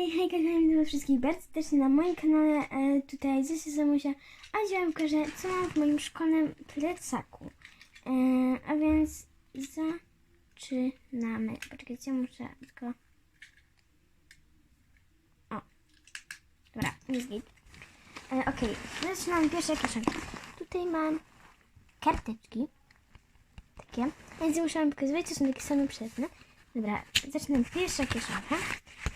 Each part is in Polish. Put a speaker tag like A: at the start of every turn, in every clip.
A: Hej, hej, kochani, witam wszystkich bardzo serdecznie na moim kanale. E, tutaj Zosia Samusia. A dzisiaj wam pokażę, co mam w moim szkolnym plecaku. E, a więc zaczynamy. Poczekajcie, muszę tylko... O. Dobra, jest git. E, Okej, zaczynamy pierwsze kieszonki. Tutaj mam karteczki. Takie. Więc nie musiałam pokazywać, to są takie same przydatne. Dobra, zaczynam pierwsza kieszonka.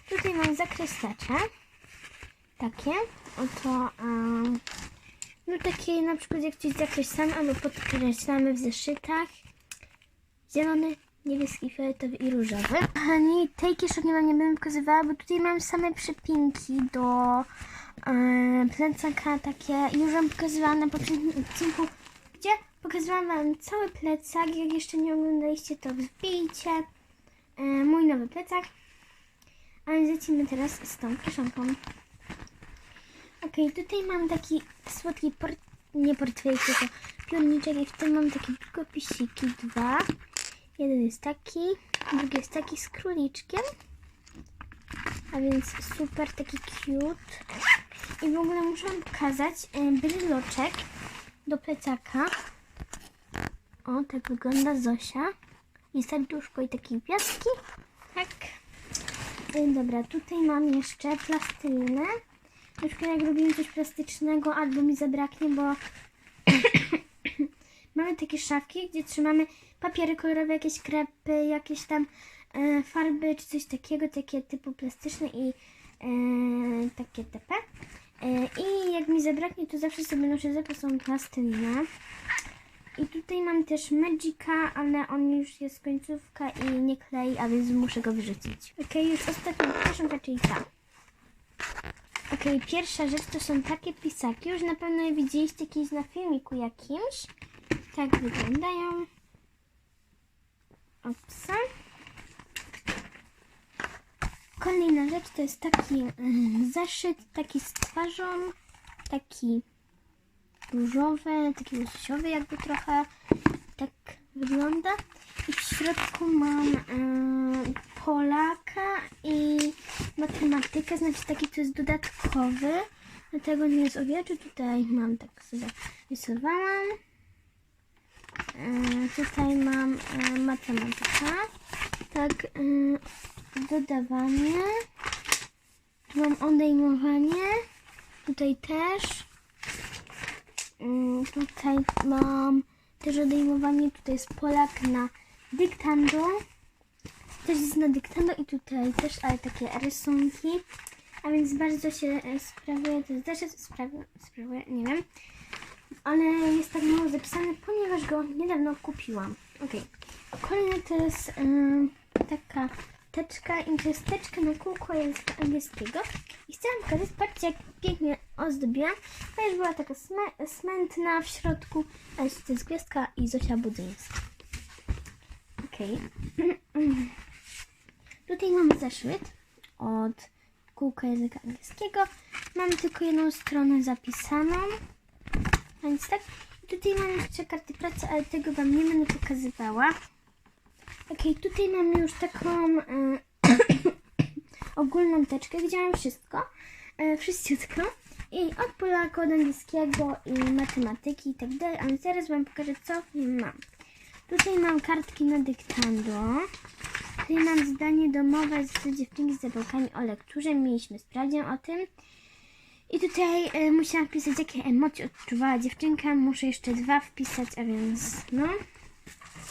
A: Tutaj mam zakreslacze. Takie. Oto. Um, no takie na przykład jak coś zakreślamy albo podkreślamy w zeszytach. Zielony, niebieski, fioletowy i różowy. Kochani, tej kieszeni wam nie będę pokazywała, bo tutaj mam same przypinki do plecaka takie. Już wam pokazywałam na poprzednim odcinku, gdzie pokazywałam wam cały plecak. Jak jeszcze nie oglądaliście, to wbijcie mój nowy plecak. A więc lecimy teraz z tą kieszonką. Okej, tutaj mam taki słodki port... nie portfel, tylko piórniczek i w tym mam takie długopisiki dwa. Jeden jest taki, drugi jest taki z króliczkiem. A więc super, taki cute. I w ogóle muszę wam pokazać e, bryloczek do plecaka. O, tak wygląda Zosia. I serduszko i takie gwiazdki. Tak. Dobra, tutaj mam jeszcze. Na przykład jak robimy coś plastycznego albo mi zabraknie, bo mamy takie szafki, gdzie trzymamy papiery kolorowe, jakieś krepy, jakieś tam e, farby czy coś takiego, takie typu plastyczne i e, takie TP. E, I jak mi zabraknie, to zawsze sobie noszę zapasową plastylinę. I tutaj mam też Magica, ale on już jest końcówka i nie klei, a więc muszę go wyrzucić. Okej, już ostatnia kieszonka, czyli ta. Okej, pierwsza rzecz to są takie pisaki. Już na pewno je widzieliście kiedyś na filmiku jakimś. Tak wyglądają. Opsa. Kolejna rzecz to jest taki mm, zeszyt, taki z twarzą, taki różowy, taki łososiowy jakby trochę. Tak wygląda. I w środku mam em, Polaka i matematykę, znaczy taki to jest dodatkowy. Dlatego nie jest o wiele. Tutaj mam tak sobie rysowałam. E, tutaj mam e, matematyka. Tak, e, dodawanie. Tu mam odejmowanie. Tutaj też. Mm, Tutaj mam też odejmowanie. Tutaj jest Polak na dyktando. Też jest na dyktando i tutaj też, ale takie rysunki. A więc bardzo się e, sprawuje, to jest też sprawuje, sprawuje, nie wiem. Ale jest tak mało zapisane, ponieważ go niedawno kupiłam. Okej. Kolejne to jest em, taka teczka, i to jest teczka na kółko języka angielskiego. Chciałam pokazać, patrzcie jak pięknie ozdobiłam. To już była taka smętna w środku, a jeszcze to jest gwiazdka i Zosia Budzyńska. Okej. Tutaj mamy zeszyt od kółka języka angielskiego. Mamy tylko jedną stronę zapisaną. A Więc tak. Tutaj mam jeszcze karty pracy, ale tego Wam nie będę pokazywała. Okej, tutaj mamy już taką e, ogólną teczkę, gdzie mam wszystko. E, wszystko. I od Polaka, od angielskiego i matematyki i tak dalej. A więc teraz Wam pokażę, co w nim mam. Tutaj mam kartki na dyktando. Tutaj mam zdanie domowe z dziewczynki z zapałkami o lekturze. Mieliśmy sprawdzian o tym. I tutaj e, musiałam wpisać, jakie emocje odczuwała dziewczynka. Muszę jeszcze dwa wpisać, a więc no.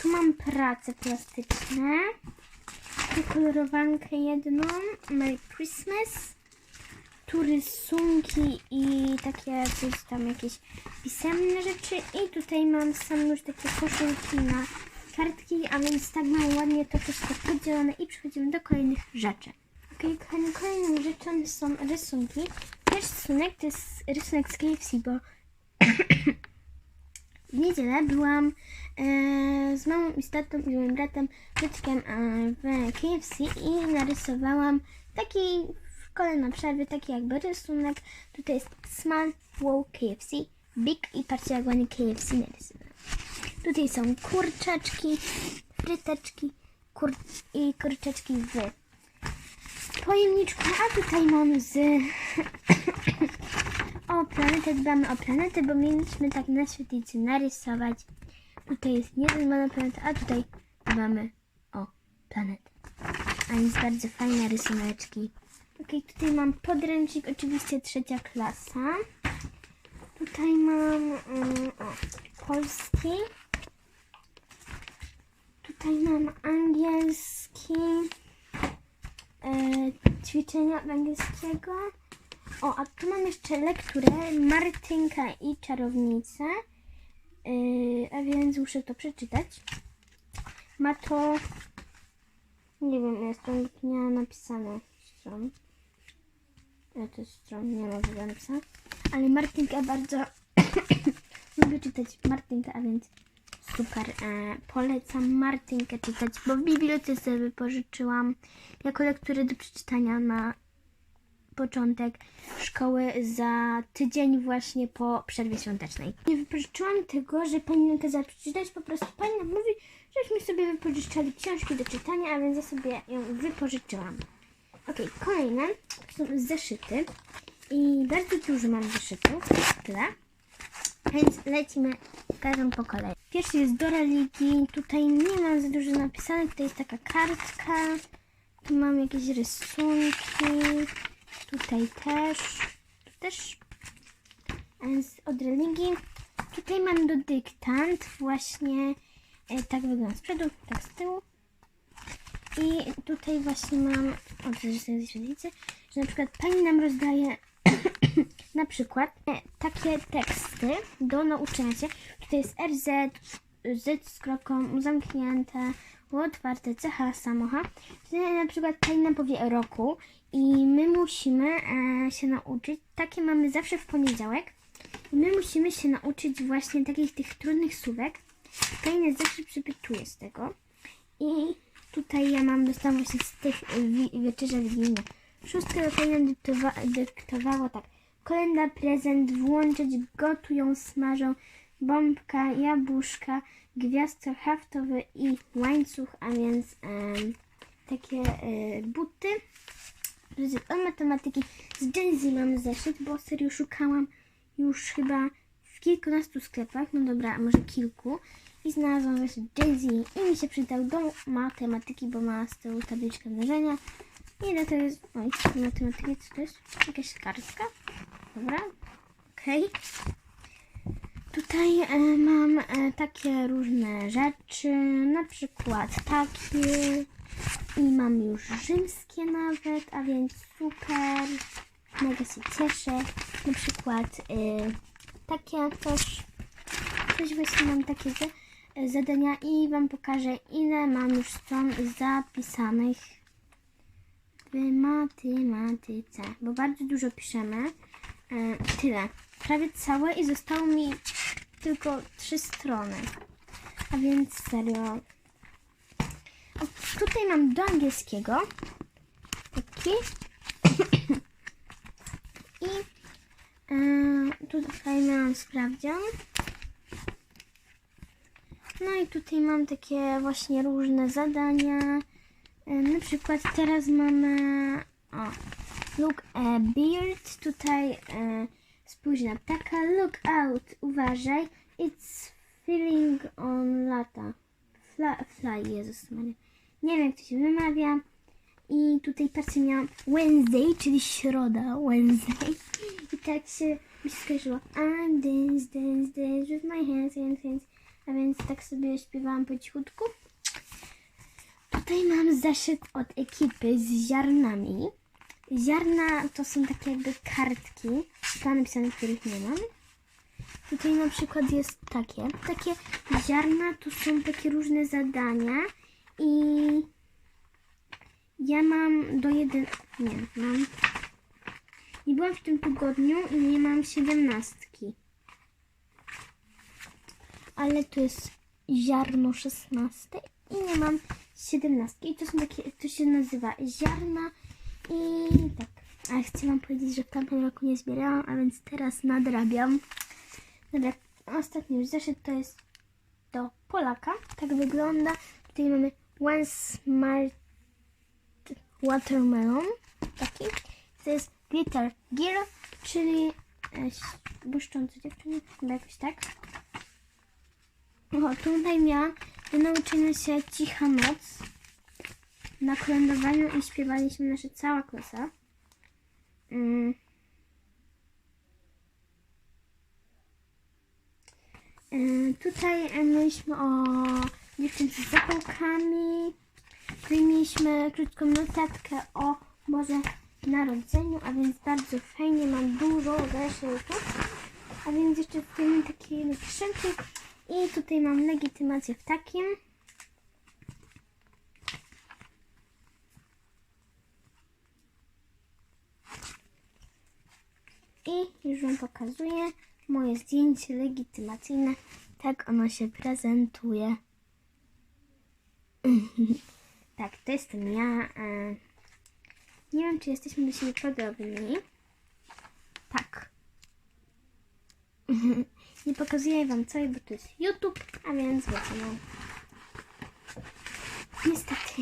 A: Tu mam prace plastyczne. Kolorowankę jedną. Merry Christmas. Tu rysunki i takie coś tam, jakieś pisemne rzeczy. I tutaj mam sam już takie koszulki na kartki, a więc tak mam ładnie to wszystko podzielone i przechodzimy do kolejnych rzeczy. Okej, kochani, kolejną rzeczą są rysunki. Pierwszy rysunek to jest rysunek z KFC, bo w niedzielę byłam e, z mamą i z tatą i moim bratem dzieckiem e, w KFC i narysowałam taki w szkole na przerwie, taki jakby rysunek. Tutaj jest small, wow, KFC, big i patrzcie KFC narysowałam. Tutaj są kurczaczki, fryteczki kur i kurczaczki w pojemniczku, a tutaj mam z... o planetę, dbamy o planetę, bo mieliśmy tak na świetlicy narysować. Tutaj jest niedbana planeta, a tutaj dbamy o planetę. A jest bardzo fajne rysuneczki. Okej, tutaj mam podręcznik, oczywiście trzecia klasa. Tutaj mam mm, o, polski. Tutaj mam angielski. E, ćwiczenia angielskiego. O, a tu mam jeszcze lekturę Martynka i czarownice. E, a więc muszę to przeczytać. Ma to. Nie wiem, stron tu nie napisane stron. Ja to stron nie ma w napisane. Ale Martynka bardzo lubię czytać Martynkę, a więc super. E, polecam Martynkę czytać, bo w bibliotece wypożyczyłam jako lekturę do przeczytania na początek szkoły za tydzień właśnie po przerwie świątecznej. Nie wypożyczyłam tego, że pani nam kazała przeczytać, po prostu pani nam mówi, żeśmy sobie wypożyczali książki do czytania, a więc ja sobie ją wypożyczyłam. Okej, kolejne są zeszyty i bardzo dużo mam zeszytów, tyle. Więc lecimy każdą po kolei. Pierwszy jest do religii. Tutaj nie mam za dużo napisane. Tutaj jest taka kartka. Tu mam jakieś rysunki. Tutaj też. Tu też. A więc od religii. Tutaj mam do dyktant. Właśnie e, tak wygląda z przodu, tak z tyłu. I tutaj właśnie mam, o to jest ze świetlicy, że na przykład pani nam rozdaje na przykład e, takie teksty do nauczenia się. Tutaj jest RZ, Z z kropką zamknięte, otwarte, CH, samocha. Tutaj na przykład pani nam powie roku i my musimy e, się nauczyć. Takie mamy zawsze w poniedziałek. I my musimy się nauczyć właśnie takich tych trudnych słówek. Pani nas zawsze przypytuje z tego. I tutaj ja mam, dostałam właśnie z tych wi- wieczerza wigilijna. Szóstkę pani dyktowa- dyktowało tak. Kolenda, prezent, włączyć, gotują, smażą, bombka, jabłuszka, gwiazdka haftowy i łańcuch, a więc em, takie e, buty. Zeszyt Od matematyki z Gen Z mam zeszyt, bo serio szukałam już chyba w kilkunastu sklepach, no dobra, może kilku. I znalazłam zeszyt Gen Z i mi się przydał do matematyki, bo ma z tyłu tabliczkę mnożenia. I na to jest, oj, matematyki, co to jest? Jakaś kartka? Dobra, okej. Tutaj e, mam e, takie różne rzeczy, na przykład takie i mam już rzymskie nawet, a więc super, mega się cieszę. Na przykład e, takie też, coś właśnie mam takie za, e, zadania i Wam pokażę ile mam już stron zapisanych w matematyce, bo bardzo dużo piszemy. E, tyle. Prawie całe i zostało mi tylko trzy strony. A więc serio. Tutaj mam do angielskiego. Taki. I e, tutaj miałam sprawdzian. No i tutaj mam takie właśnie różne zadania. E, Na przykład teraz mamy o, look a beard. Tutaj e, spójrz na ptaka. Look out, uważaj. It's feeling on lata. Fly, fly Jezus Maria. Nie wiem jak to się wymawia. I tutaj patrzcie, miałam Wednesday, czyli środa, Wednesday. I tak się mi się. I'm dance, dance, dance with my hands, hands, hands. A więc tak sobie śpiewałam po cichutku. Tutaj mam zeszyt od ekipy z ziarnami. Ziarna to są takie jakby kartki, tam napisane, których nie mam. Tutaj na przykład jest takie. Takie ziarna to są takie różne zadania i ja mam do jeden... Nie, mam... Nie byłam w tym tygodniu i nie mam siedemnastki. Ale to jest ziarno szesnaste i nie mam siedemnastki. I to są takie, to się nazywa ziarna i tak. A chcę wam powiedzieć, że w tamtym roku nie zbierałam, a więc teraz nadrabiam. Dobra, ostatni już zeszyt to jest do Polaka. Tak wygląda. Tutaj mamy one smart Watermelon. Taki. To jest Glitter Gear, czyli e, błyszczące dziewczyny, chyba jakoś tak. O, tutaj miałam do nauczenia się Cicha Noc na kolędowaniu i śpiewaliśmy nasza cała klasa. Mm. E, Tutaj e, mieliśmy o dziewczynce z zapałkami. Mieliśmy krótką notatkę o Boże Narodzeniu, a więc bardzo fajnie, mam dużo zeszytów. A więc jeszcze tutaj mam takie skrzynki i tutaj mam legitymację w takim. I już Wam pokazuję moje zdjęcie legitymacyjne. Tak ono się prezentuje. tak, to jestem ja. e, Nie wiem, czy jesteśmy do siebie podobni. Tak. Nie pokazuję Wam co, bo to jest YouTube, a więc wiecie. Niestety,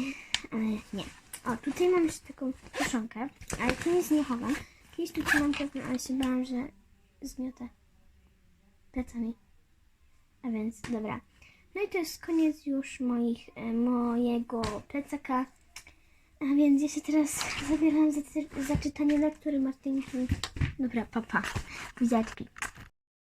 A: ale nie. O, tutaj mam jeszcze taką kieszonkę, ale tu nic nie chowam. Kiedyś tu trzymam pewnie, ale się bałam, że zmiotę plecami. A więc, dobra. No i to jest koniec już moich, e, mojego plecaka. A więc ja się teraz zabieram za, za czytanie lektury Martynki. Dobra, papa. Buziaczki.